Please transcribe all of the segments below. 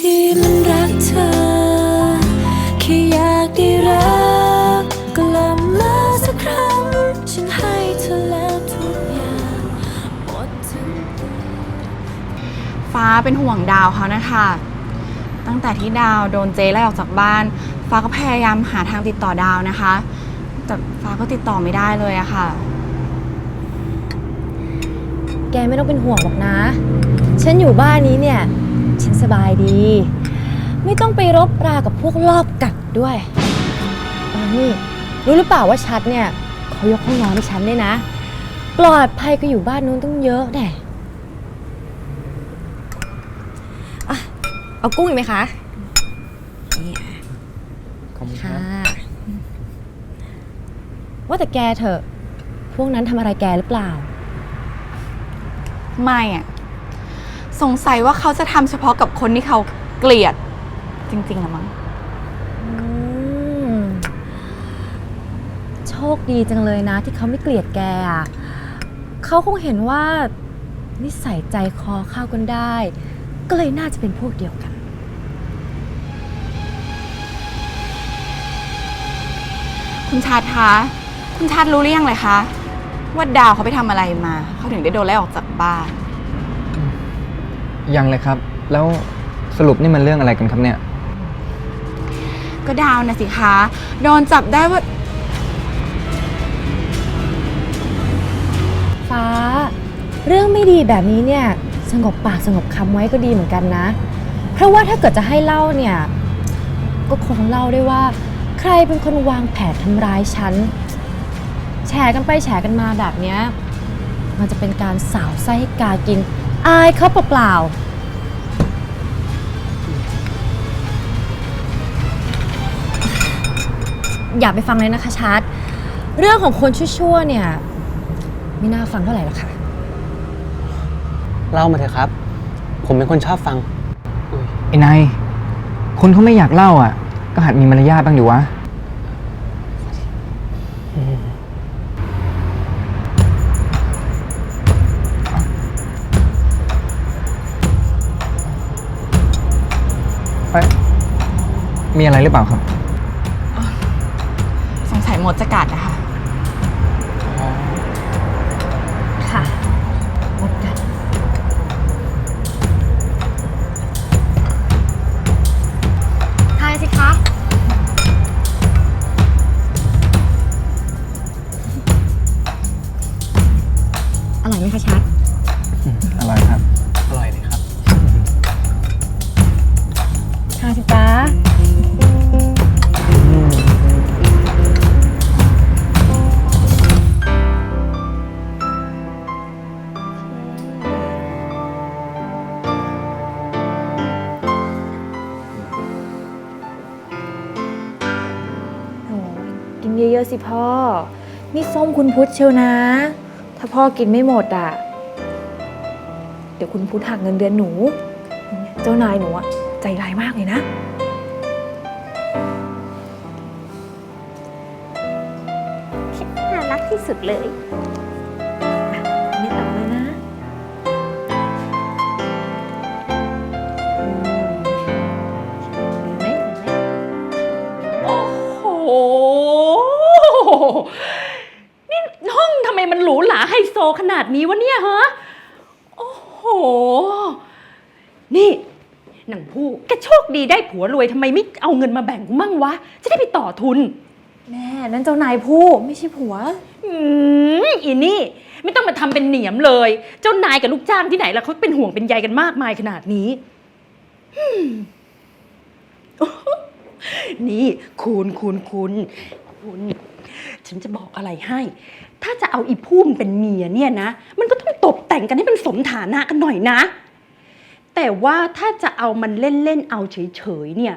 ที่มันรักเธอ แค่อยากได้รักกลับมาสักครั้ง ฉันให้เธอแล้วทุกอย่างหมดทั้งตัว ฟ้าเป็นห่วงดาวเขานะคะ ตั้งแต่ที่ดาวโดนเจไล่ออกจากบ้าน ฟ้าก็พยายามหาทางติดต่อดาวนะคะ แต่ฟ้าก็ติดต่อไม่ได้เลยอะค่ะ แกไม่ต้องเป็นห่วงหรอกนะ ฉันอยู่บ้านนี้เนี่ย ฉันสบายดี ไม่ต้องไปรบรากับพวกรอบกัดด้วยเออนี่รู้หรือเปล่าว่าชัดเนี่ยเขายกห้องนอนให้ฉันด้วยนะ ปลอดภัยก็อยู่บ้านนู้นต้องเยอะแน่อะเอากุ้งอีกไหมคะนี่อะขอบคุณคค่ะรับว่าแต่แกเถอะ พวกนั้นทำอะไรแกหรือเปล่า ไม่อะ สงสัยว่าเขาจะทำเฉพาะกับคนที่เขาเกลียดจริงๆอะมั้ง อืมโชคดีจังเลยนะ ที่เขาไม่เกลียดแกอะเขาคงเห็นว่า นิสัยใจคอเข้ากันได้ ก็เลยน่าจะเป็นพวกเดียวกัน คุณชาติคะคุณชาติรู้หรือยังเลยคะ ว่าดาวเขาไปทำอะไรมา เขาถึงได้โดนไล่ออกจากบ้าน ยังเลยครับ แล้วสรุปนี่มันเรื่องอะไรกันครับเนี่ย ก็ดาวนะสิคะโดนจับได้ว่า ฟ้า เรื่องไม่ดีแบบนี้เนี่ยสงบปากสงบคำไว้ก็ดีเหมือนกันนะ เพราะว่าถ้าเกิดจะให้เล่าเนี่ย ก็คงเล่าได้ว่า ใครเป็นคนวางแผนทำร้ายฉันแฉกันไปแฉกันมาแบบเนี้ยมันจะเป็นการสาวไส้ให้กากิน อายเขาเปล่าๆอย่าไปฟังเลยนะคะชัด เรื่องของคนชั่วๆเนี่ย ไม่น่าฟังเท่าไหร่หรอกค่ะ เล่ามาเถอะครับ ผมเป็นคนชอบฟัง ไอ้นายคนเขาไม่อยากเล่าอะ ก็หัดมีมารยาทบ้างดิวะ มีอะไรหรือเปล่าครับ สงสัยหมดจะกัดนะคะ เยอะๆสิพ่อ นี่ส้มคุณพุทธเชียวนะ ถ้าพ่อกินไม่หมดอะ เดี๋ยวคุณพุทธหักเงินเดือนหนู เจ้านายหนูอะใจร้ายมากเลยนะ น่ารักที่สุดเลย ขนาดนี้วะเนี่ยฮะ โอ้โห นี่หนังผู้แกโชคดีได้ผัวรวยทำไมไม่เอาเงินมาแบ่งกูมั่งวะ จะได้ไปต่อทุน แม่นั่นเจ้านายผู้ไม่ใช่ผัว อืมอีนี่ ไม่ต้องมาทำเป็นเหนียมเลย เจ้านายกับลูกจ้างที่ไหนล่ะเขาเป็นห่วงเป็นใยกันมากมายขนาดนี้อืมนี่คุณคุณคุณคุณ ฉันจะบอกอะไรให้ ถ้าจะเอาอีพุ่มเป็นเมียเนี่ยนะ มันก็ต้องตกแต่งกันให้มันสมฐานะกันหน่อยนะ แต่ว่าถ้าจะเอามันเล่นๆเอาเฉยๆเนี่ย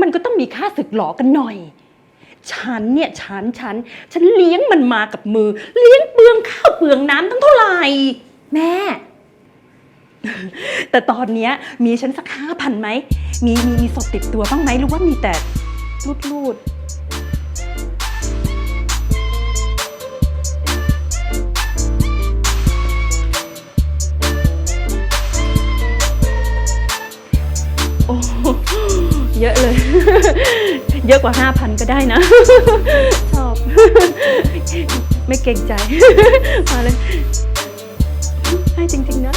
มันก็ต้องมีค่าศึกหลอกันหน่อย ฉันเนี่ยฉันฉันฉันเลี้ยงมันมากับมือ เลี้ยงเปลืองข้าวเปลืองน้ำตั้งเท่าไหร่แม่ แต่ตอนเนี้ยมีฉันสักห้าพันไหม มีมีมีสดติดตัวบ้างไหมหรือว่ามีแต่รูดรูด เยอะเลย เยอะกว่าห้าพันก็ได้นะ ชอบ ไม่เกรงใจ มาเลย ให้จริง ๆ นะ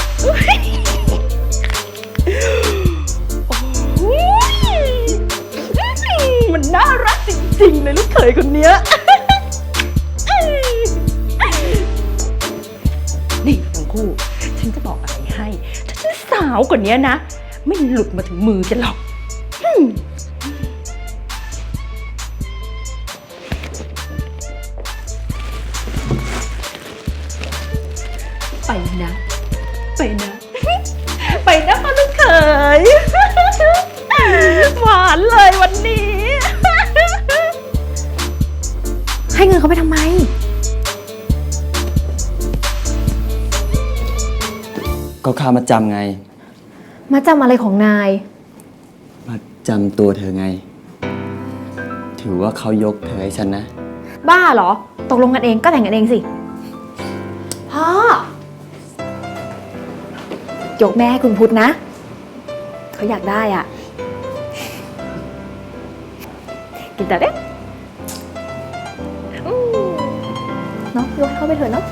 มันน่ารักจริง ๆ เลยลูกเขยคนเนี้ยนี่ทั้งคู่ ฉันจะบอกอะไรให้ ถ้าฉันสาวกว่านี้นะ ไม่หลุดมาถึงมือฉันหรอก ไปนะ ไปนะ ไปนะพ่อลูกเขยหวานเลยวันนี้ ให้เงินเขาไปทำไม ก็ค่ามาจำไง มาจำอะไรของนาย มาจำตัวเธอไง ถือว่าเขายกเธอให้ฉันนะ บ้าเหรอ ตกลงกันเองก็แต่งกันเองสิ พ่อ ยกแม่ให้คุณพุทธนะ เขาอยากได้อะ กินแต่เด็กอืมเนาะยกให้เขาไปเถอะเนาะ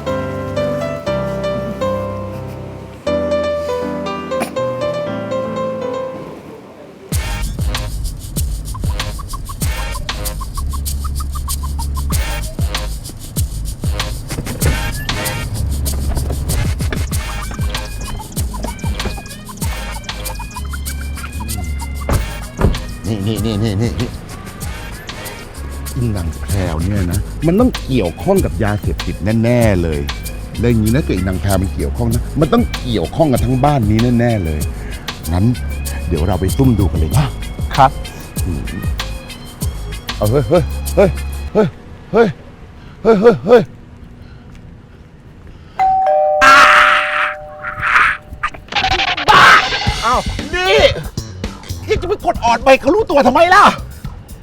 นี่นี่นี่นี่นี่อินหลังแพรวเนี่ยนะ มันต้องเกี่ยวข้องกับยาเสพติดแน่ ๆ เลยแล้วอย่างนี้นะเกิดนางแพรมันเกี่ยวข้องนะ มันต้องเกี่ยวข้องกับทั้งบ้านนี้แน่ๆเลย งั้น เดี๋ยวเราไปซุ่มดูกันเลยนะครับเอาเฮ้ยเฮ้ยเฮ้ยเฮ้ยเฮ้ยเฮ้ยเฮ้ยบ้าอ้าวนี่ กดออดไปเขารู้ตัวทำไมล่ะ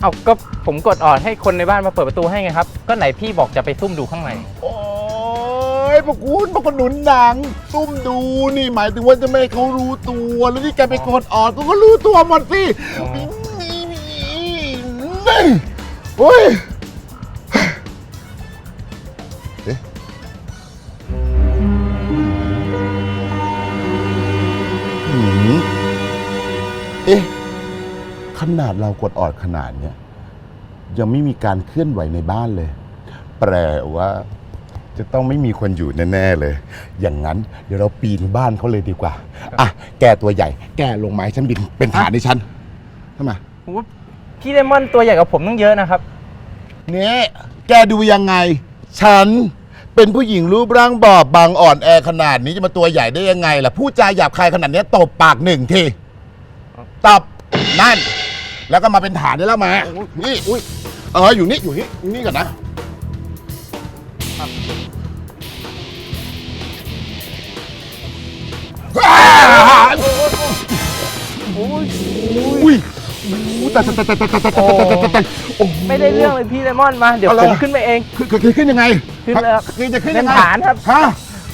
เอาก็ผมกดออดให้คนในบ้านมาเปิดประตูให้ไงครับ ก็ไหนพี่บอกจะไปซุ่มดูข้างใน โอ้ยพวกคุณพวกคนหนุนหนัง ซุ่มดูนี่หมายถึงว่าจะไม่ให้เขารู้ตัว แล้วนี่แกไปกดออดเขาก็รู้ตัวหมดสิโอ้ยเอ๊ะหืมเอ๊ะ ขนาดเรากดออดขนาดเนี้ยยังไม่มีการเคลื่อนไหวในบ้านเลย แปลว่า จะต้องไม่มีคนอยู่แน่ๆเลย อย่างนั้นเดี๋ยวเราปีนบ้านเขาเลยดีกว่าอะแกตัวใหญ่ แกลงไม้ฉันบินเป็นฐานให้ฉันทำไมผมว่าพี่เลมอนตัวใหญ่กว่าผมตั้งเยอะนะครับ เนี่ยแกดูยังไง ฉันเป็นผู้หญิงรูปร่างบอบบางอ่อนแอขนาดนี้จะมาตัวใหญ่ได้ยังไงล่ะพูดจาหยาบคายขนาดเนี้ยตบปากหนึ่งทีตบนั่น แล้วก็มาเป็นฐานได้แล้วมานี่อุ้ยเอออยู่นี่อยู่นี่นี่ก่อนนะโอุ้ยอุ้ยแต่แต่แต่แต่แต่แต่แต่ไม่ได้เรื่องเลยพี่เลมอนมา เดี๋ยวผมขึ้นไปเองคือขึ้นยังไง ขึ้นแล้วคือจะขึ้นยังไงเป็นฐานครับฮะ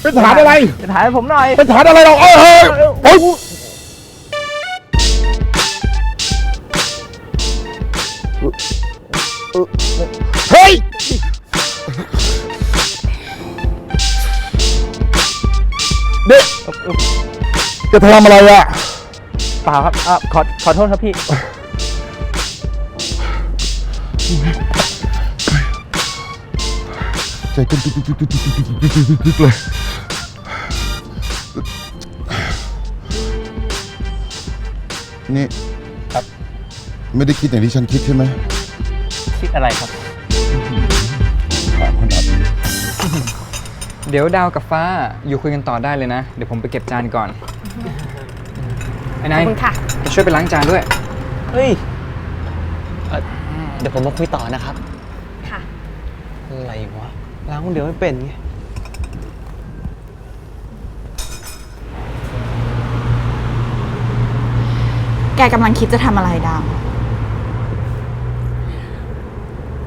เป็นฐานอะไร เป็นฐานผมหน่อย เป็นฐานอะไรเราเอ้ยเฮ้ย เฮ้ย เด็กจะทำอะไรอะเปล่าครับอะขอขอโทษครับพี่ ใจเต้นตึ๊ดตึ๊ดตึ๊ดตึ๊ดตึ๊ดตึ๊ดตึ๊ดตึ๊ดตึ๊ดเลยนี่ครับ ไม่ได้คิดอย่างที่ฉันคิดใช่ไหมคิดอะไรครับ ถามขนาดนี้เดี๋ยวดาวกับฟ้าอยู่คุยกันต่อได้เลยนะ เดี๋ยวผมไปเก็บจานก่อนไอ้นายขอบคุณค่ะจะช่วยไปล้างจานด้วย เฮ้ยเดี๋ยวผมมาคุยต่อนะครับ ค่ะ อะไรวะล้างคนเดียวไม่เป็นไงแกกำลังคิดจะทำอะไรดาว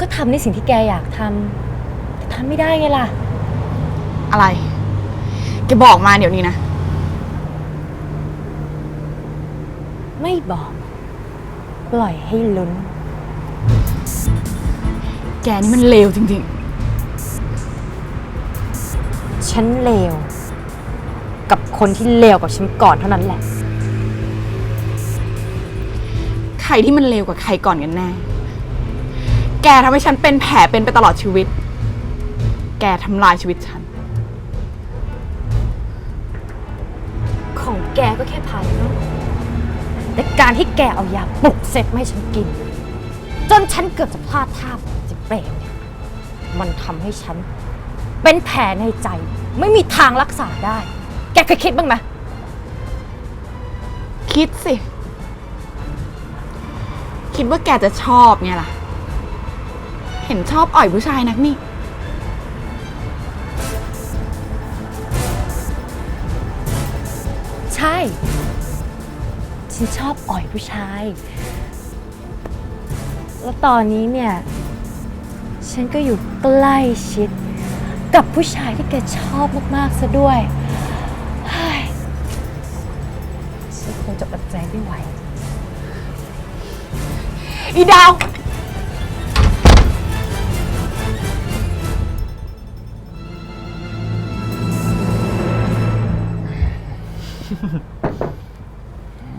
ก็ทำในสิ่งที่แกอยากทำแต่ทำไม่ได้ไงล่ะ อะไร แกบอกมาเดี๋ยวนี้นะ ไม่บอก ปล่อยให้ลุ้น แกนี่มันเลวจริงฉันเลว กับคนที่เลวกับฉันก่อนเท่านั้นแหละ ๆ ใครที่มันเลวกว่าใครก่อนกันแน่ แกทำให้ฉันเป็นแผลเป็นไปตลอดชีวิต แกทำลายชีวิตฉัน ของแกก็แค่ภายนอกแต่การที่แกเอายาปลุกเสร็จไม่ให้ฉันกิน จนฉันเกือบจะพลาดท่าจิเปรตเนี่ยมันทำให้ฉัน เป็นแผลในใจ ไม่มีทางรักษาได้ แกเคยคิดบ้างไหมคิดสิ คิดว่าแกจะชอบไงล่ะ เห็นชอบอ่อยผู้ชายนักนี่ ใช่ ฉันชอบอ่อยผู้ชาย แล้วตอนนี้เนี่ย ฉันก็อยู่ใกล้ชิด กับผู้ชายที่แกชอบมาก ๆ ซะด้วยเฮ้ยฉันคงจะอดใจไม่ไหว อีดาว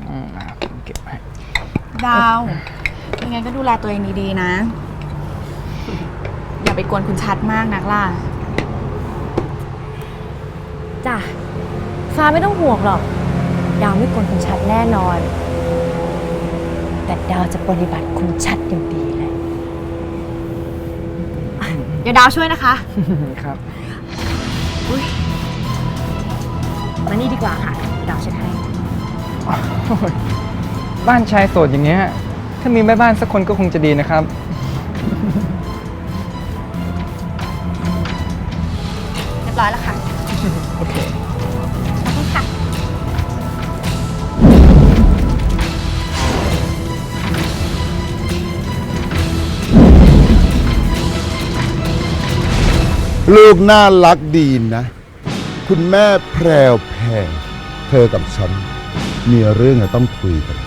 อืมอะผมเก็บให้ดาวยังไงก็ดูแลตัวเองดีๆนะ อย่าไปกวนคุณชัดมากนักล่ะ จ้ะฟ้าไม่ต้องห่วงหรอก ดาวไม่กวนคุณชัดแน่นอน แต่ดาวจะปฏิบัติคุณชัดอย่างดีเลยอะเดี๋ยวดาวช่วยนะคะ ครับ มานี่ดีกว่าค่ะ ดาวช่วยให้บ้านชายโสดอย่างเงี้ย ถ้ามีแม่บ้านสักคนก็คงจะดีนะครับ เรียบร้อยแล้วค่ะโอเคขอบคุณค่ะ ลูกน่ารักดีนะ คุณแม่แพรวแพง เธอกับฉันมีเรื่องจะต้องคุยกัน